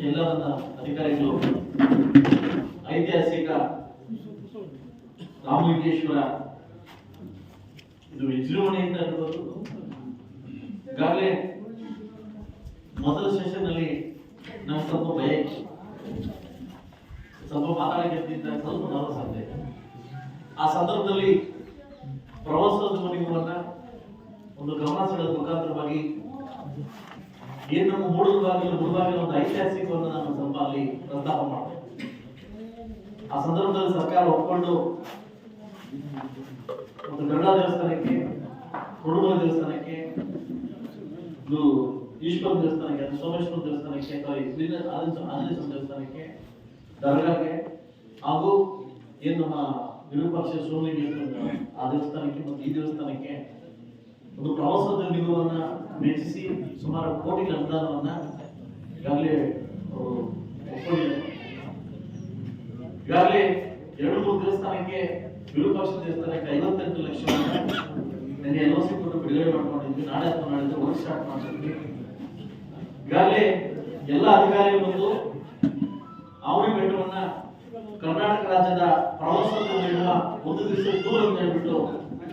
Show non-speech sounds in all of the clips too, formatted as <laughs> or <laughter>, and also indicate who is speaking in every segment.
Speaker 1: ಎಲ್ಲ ನನ್ನ ಅಧಿಕಾರಿಗಳು ಐತಿಹಾಸಿಕ ರಾಮಲಿಂಗೇಶ್ವರ ಇದು ವಿಜೃಂಭಣೆ ಅಂತ ಹೇಳ್ಬೋದು. ಈಗಾಗಲೇ ಮೊದಲ ಸೆಷನ್ ಅಲ್ಲಿ ನಮ್ಗೆ ಸ್ವಲ್ಪ ಭಯ ಸ್ವಲ್ಪ ಮಾತಾಡಿದ್ದ ಸ್ವಲ್ಪ ಇದೆ ಆ ಸಂದರ್ಭದಲ್ಲಿ ಪ್ರವಾಸೋದ್ಯಮವನ್ನ ಒಂದು ಗಮನ ಸೆಳೆದ ಮುಖಾಂತರವಾಗಿ ಏನ್ ನಮ್ಮ ಮೂಡೂರು ಬಾಗಿಲು ಒಂದು ಐತಿಹಾಸಿಕವನ್ನು ನಾನು ಸ್ವಲ್ಪ ಅಲ್ಲಿ ಪ್ರಸ್ತಾಪ ಮಾಡಿದೆ ಆ ಸಂದರ್ಭದಲ್ಲಿ ಸರ್ಕಾರ ಒಪ್ಪಿಕೊಂಡು ಒಂದು ಗರುಡ ದೇವಸ್ಥಾನಕ್ಕೆ ಹುಡುಗ ದೇವಸ್ಥಾನಕ್ಕೆ ಈಶ್ವರ ದೇವಸ್ಥಾನಕ್ಕೆ, ಅದು ಸೋಮೇಶ್ವರ ದೇವಸ್ಥಾನಕ್ಕೆ ಅಥವಾ ಆನಂದೇಶ್ವರ ದೇವಸ್ಥಾನಕ್ಕೆ ದರ್ಗಾಗೆ ಹಾಗೂ ಏನು ನಮ್ಮ ವಿರೂಪಾಕ್ಷ ಸೋಮಲಿಂಗೇಶ್ವರ ಆ ದೇವಸ್ಥಾನಕ್ಕೆ ಮತ್ತು ಈ ದೇವಸ್ಥಾನಕ್ಕೆ ಒಂದು ಪ್ರವಾಸೋದ್ಯಮಿಗಳನ್ನ ಮೆಚ್ಚಿಸಿ ಸುಮಾರು ಕೋಟಿ ಅನುದಾನವನ್ನ ಈಗಾಗಲೇ ಒಪ್ಕೊಂಡಿದ್ದಾರೆ. ಈಗಾಗಲೇ ಎರಡು ಮೂರು ದೇವಸ್ಥಾನಕ್ಕೆ ವಿರೂಪಾಕ್ಷ ದೇವಸ್ಥಾನಕ್ಕೆ ಐವತ್ತೆಂಟು ಲಕ್ಷ ನನಗೆ ಕೊಟ್ಟು ಬಿಡುಗಡೆ ಮಾಡ್ಕೊಂಡಿದ್ವಿ ನಾಳೆ ಅಥವಾ ನಾಳಿದ್ದು ವರ್ಕ್ ಸ್ಟಾರ್ಟ್ ಮಾಡ್ತಿದ್ವಿ ಈಗಾಗಲೇ ಎಲ್ಲ ಅಧಿಕಾರಿಗಳು ಬಂದು ಅವನಿ ಬೆಟ್ಟವನ್ನ ಕರ್ನಾಟಕ ರಾಜ್ಯದ ಪ್ರವಾಸೋದ್ಯಮ ಒಂದು ದಿವಸ ದೂರ ಅಂತ ಹೇಳ್ಬಿಟ್ಟು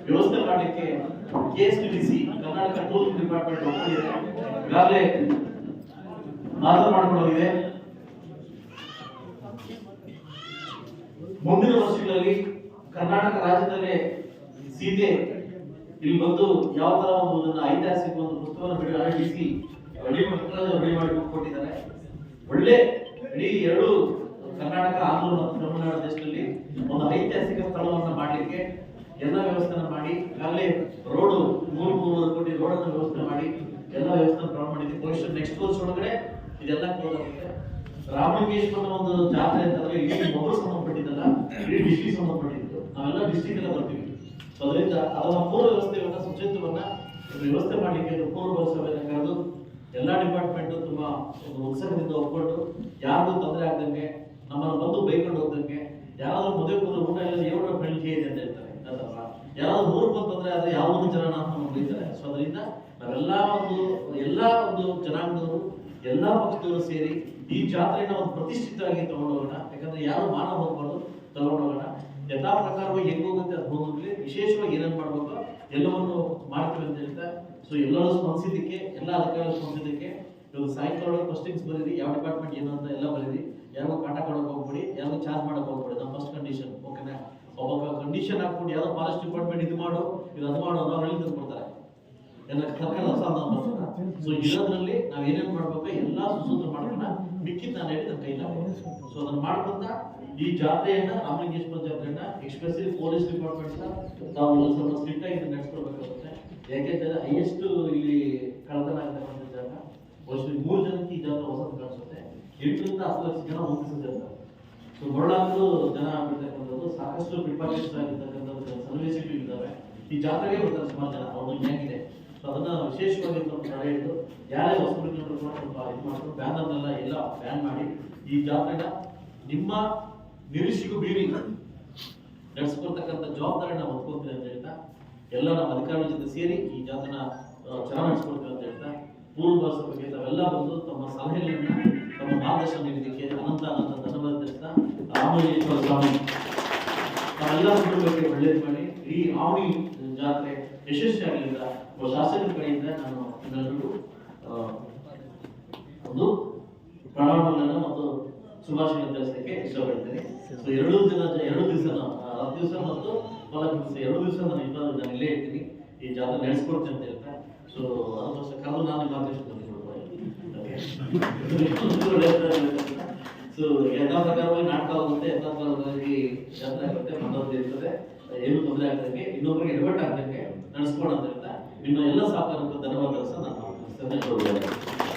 Speaker 1: ವ್ಯವಸ್ಥೆ ಮಾಡಲಿಕ್ಕೆ K S T C Karnataka tourism department ಒಪ್ಪಿದೆ ಈಗಾಗಲೇ ಮಾತನಾಡ್ಕೊಂಡು ಮಾಡ್ಕೊಳ್ಳೋಗಿದೆ. ಮುಂದಿನ ವರ್ಷಗಳಲ್ಲಿ ಕರ್ನಾಟಕ ರಾಜ್ಯದಲ್ಲೇ ಸೀತೆ ಇಲ್ಲಿ ಬಂದು ಯಾವ ತರ ಒಂದು ಐತಿಹಾಸಿಕ ಒಂದು ಪುಸ್ತಕವನ್ನು ಬಿಡುಗಡೆ ಮಾಡಿ ರೆಡಿ ಮಾಡಿ ಕೊಟ್ಟಿದ್ದಾರೆ. ಒಳ್ಳೆ ಇಡೀ ಎರಡು ಕರ್ನಾಟಕ ಆಂಧ್ರ ಮತ್ತು ತಮಿಳುನಾಡು ದೇಶದಲ್ಲಿ ಒಂದು ಐತಿಹಾಸಿಕ ಸ್ಥಳವನ್ನು ಮಾಡಲಿಕ್ಕೆ ಎಲ್ಲ ವ್ಯವಸ್ಥೆನ ಮಾಡಿ ಅಲ್ಲೇ ರೋಡು ಮೂರು ಮೂರುವರೆ ಕೋಟಿ ರೋಡ್ ಅನ್ನು ವ್ಯವಸ್ಥೆ ಮಾಡಿ, ಎಲ್ಲ ವ್ಯವಸ್ಥೆ ಪ್ರಾರಂಭ ಮಾಡಿದ್ವಿ. ಬಹುಶಃ ನೆಕ್ಸ್ಟ್ ವರ್ಷ ಒಳಗಡೆ ಇದೆಲ್ಲ ಕ್ಲೋಸ್ ಆಗುತ್ತೆ. ರಾಮಲಿಂಗೇಶ್ವರನ ಒಂದು ಜಾತ್ರೆ ಅಂತಂದ್ರೆ ಇಡೀ ಮೊದಲು ಸಂಬಂಧಪಟ್ಟಿದ್ದಲ್ಲ, ಇಡೀ ಡಿಸ್ಟಿಕ್ ಸಂಬಂಧಪಟ್ಟಿದ್ದು. ನಾವೆಲ್ಲ ಡಿಸ್ಟಿಕ್ ಎಲ್ಲ ಬರ್ತೀವಿ. ಸೊ ಅದರಿಂದ ಅದನ್ನ ಪೂರ್ವ ವ್ಯವಸ್ಥೆಯನ್ನ ಶುಚಿತ್ವವನ್ನ ವ್ಯವಸ್ಥೆ ಮಾಡಲಿಕ್ಕೆ ಪೂರ್ವ ಸಭೆಯನ್ನು ಕರೆದು ಎಲ್ಲ ಡಿಪಾರ್ಟ್ಮೆಂಟ್ ತುಂಬಾ ಒಂದು ಉತ್ಸಾಹದಿಂದ ಒಪ್ಕೊಂಡು, ಯಾರಿಗೂ ತೊಂದರೆ ಆಗದಂಗೆ, ನಮ್ಮನ್ನು ಬಂದು ಬೈಕೊಂಡು ಹೋಗ್ದಂಗೆ, ಯಾರಾದ್ರೂ ಮದುವೆ ಊಟ ಇಲ್ಲ ಏಳು ಬೆಳಿಗ್ಗೆ ಇದೆ ಅಂತ ಹೇಳ್ತಾರೆ. ಯಾರಾದ್ರೂ ಊರು ಬಂದು ತೊಂದರೆ ಆದ್ರೆ ಯಾವ ಒಂದು ಜನ ಬೈತಾರೆ ಸೊ ಅದರಿಂದ ನಾವೆಲ್ಲ ಒಂದು, ಎಲ್ಲಾ ಒಂದು ಜನಾಂಗದವರು, ಎಲ್ಲಾ ಪಕ್ಷದವರು ಸೇರಿ ಈ ಜಾತ್ರೆನ ಒಂದು ಪ್ರತಿಷ್ಠಿತವಾಗಿ ತಗೊಂಡೋಗೋಣ ಯಾಕಂದ್ರೆ ಯಾರು ಮಾನ ಹೋಗ್ಬಾರ್ದು ತಗೊಂಡೋಗೋಣ ಯಥಾ ಪ್ರಕಾರವಾಗಿ ಹೆಂಗ್ ಹೋಗುತ್ತೆ ಅದು ಹೋಗೋದ್ಲಿ ವಿಶೇಷವಾಗಿ ಏನೇನ್ ಮಾಡ್ಬೇಕು ಎಲ್ಲವನ್ನು ಮಾಡ್ತೀವಿ ಅಂತ ಹೇಳ್ತಾ ಸೊ ಎಲ್ಲರೂ ಸ್ಪಂದಿಸಿದ್ದಕ್ಕೆ, ಎಲ್ಲ ಅಧಿಕಾರಿಗಳು ಸ್ಪಂದಿಸಿದ್ದಕ್ಕೆ ಇವತ್ತು ಸಾಯಂಕಾಲ ಕ್ವಶನ್ಸ್ ಬರೀರಿ, ಯಾವ ಡಿಪಾರ್ಟ್ಮೆಂಟ್ ಏನು ಅಂತ ಎಲ್ಲ ಬರೀರಿ. ಯಾರಿಗೂ ಕಾಟ ಕೊಡೋಕೆ ಹೋಗ್ಬಿಡಿ, ಯಾರಿಗೂ ಚಾರ್ಜ್ ಒಬ್ಬ ಹಾಕೊಂಡು ಯಾವ್ದೋ ಫಾರೆಸ್ಟ್ ಡಿಪಾರ್ಟ್ಮೆಂಟ್ ಇದು ಮಾಡು ಇದು ಅದು ಮಾಡು ಅನ್ನೋ ಹೇಳಿ ತಂದ್ಕೊಡ್ತಾರೆ ಎಲ್ಲ ಸರ್ಕಾರ ಸೊ ಇರೋದ್ರಲ್ಲಿ ನಾವು ಏನೇನು ಮಾಡ್ಬೇಕು, ಎಲ್ಲ ಸುಸೂತ್ರ ಮಾಡೋಣ ಮಿಕ್ಕಿದ ನಾನು ಹೇಳಿ ನನ್ನ ಕೈಲ ಸೊ ಅದನ್ನ ಮಾಡ್ಕೊಂತ ಈ ಜಾತ್ರೆಯನ್ನ, ರಾಮಲಿಂಗೇಶ್ವರ ಜಾತ್ರೆಯನ್ನ ಎಕ್ಸ್ಪೆಷಲಿ ಪೊಲೀಸ್ ಡಿಪಾರ್ಟ್ಮೆಂಟ್ ನಾವು ಸ್ವಲ್ಪ ಸ್ಟ್ರಿಕ್ಟ್ ಆಗಿ ನಡೆಸ್ಕೊಳ್ಬೇಕಾಗುತ್ತೆ ಯಾಕೆಂದ್ರೆ ಹೈಯೆಸ್ಟ್ ಇಲ್ಲಿ ಕಳ್ಳತನ ಜಾಗ, ಬಹುಶಃ ಮೂರು ಜನಕ್ಕೆ ಈ ಜಾತ್ರೆ ಹೊಸದು ಕಾಣಿಸುತ್ತೆ. ಎಂಟರಿಂದ ಹತ್ತು ಲಕ್ಷ ಜನ ಮುಗಿಸಿದ ಜಾತ್ರೆ ಸೊ ಬರಲಾದ್ರು ಜನ ಬಿಡ್ತಕ್ಕಂಥದ್ದು ಸಾಕಷ್ಟು ಪ್ರಿಪಾರೇಷನ್ಸ್ ಆಗಿರ್ತಕ್ಕಂಥದ್ದು ಸನ್ನಿವೇಶಗಳು ಇದ್ದಾವೆ ಈ ಜಾತ್ರೆಗೆ ಬರ್ತಾರೆ ಸುಮಾರು ಜನ ಅವ್ರದ್ದು ಇದೆ ಸೊ ಅದನ್ನ ವಿಶೇಷವಾಗಿ ತಡೆ ಹಿಡಿದು ಯಾರೇ ಹೊಸಬರು ಕೂಡ ಸ್ವಲ್ಪ ಇದು ಮಾಡಿದ್ರು ಬ್ಯಾನರ್ನೆಲ್ಲ ಎಲ್ಲ ಬ್ಯಾನ್ ಮಾಡಿ ಈ ಜಾತ್ರೆನ ನಿಮ್ಮ ನಿರೀಕ್ಷೆಗೂ ಬೀರಿ ನಡೆಸ್ಕೊಡ್ತಕ್ಕಂಥ ಜವಾಬ್ದಾರಿನ ಹೊತ್ಕೊಳ್ತೀವಿ ಅಂತ ಹೇಳ್ತಾ, ಎಲ್ಲ ನಮ್ಮ ಅಧಿಕಾರಿಗಳ ಜೊತೆ ಸೇರಿ ಈ ಜಾತ್ರೆನ ಚೆನ್ನಾಗಿ ನಡೆಸ್ಕೊಡ್ತೀವಿ ಅಂತ ಹೇಳ್ತಾ, ಪೂರ್ವ ಸಭೆಗೆ ತಾವೆಲ್ಲ ಬಂದು ತಮ್ಮ ಸಲಹೆಗಳನ್ನ, ತಮ್ಮ ಮಾರ್ಗದರ್ಶನ ನೀಡಿದ್ದಕ್ಕೆ ಅನಂತ ಅನಂತ ಧನ್ಯವಾದ ರಾಮಲಿಂಗೇಶ್ವರ ಸ್ವಾಮಿ ನಾವೆಲ್ಲ ಕುಟುಂಬಕ್ಕೆ ಒಳ್ಳೇದು ಮಾಡಿ ಜಾತ್ರೆ ಯಶಸ್ವಿಯಾಗಲಿಲ್ಲ ಒಬ್ಬ ಶಾಸಕರ ಕಡೆಯಿಂದ ನಾನು ಎಲ್ಲರಿಗೂ ಒಂದು ಪ್ರಣಾಮಗಳನ್ನು ಮತ್ತು ಶುಭಾಶಯ ತಿಳಿಸಲಿಕ್ಕೆ ಇಷ್ಟಪಡ್ತೇನೆ. ಸೊ ಎರಡು ದಿನ ಎರಡು ದಿವಸ ಹತ್ತು ದಿವಸ ಮತ್ತು ನಾಲ್ಕು ದಿವಸ, ಎರಡು ದಿವಸ ನಾನು ಇಬ್ಬರು ನಾನು ಇಲ್ಲೇ ಇರ್ತೀನಿ. ಈ ಜಾತ್ರೆ ನಡೆಸ್ಕೊಡ್ತೀನಿ ಅಂತ ಹೇಳ್ತಾ. ಸೊ ಅದಕ್ಕೋಸ್ಕರ ಕಲ್ಲು ನಾನು ನಿಮ್ಮ <laughs> ಸೊ ಯಥಾ ಪ್ರಕಾರವಾಗಿ ನಾಟಕ ಆಗುತ್ತೆ ಎಲ್ಲ ಪ್ರಕಾರವಾಗಿ ಶಬ್ದ ಆಗುತ್ತೆ ಮನೋರಂಜನೆ ಇರ್ತದೆ. ಏನು ತೊಂದರೆ ಆಗ್ದಂಗೆ ಇನ್ನೊಬ್ಬರಿಗೆ ಎಡವಟ್ಟು ಆಗ್ದಂಗೆ ನಡೆಸ್ಕೊಡೋದ್ರಿಂದ ನಿಮ್ಮ ಎಲ್ಲ ಸಹಕಾರಕ್ಕೂ ಧನ್ಯವಾದ ಸಹ ನಾನು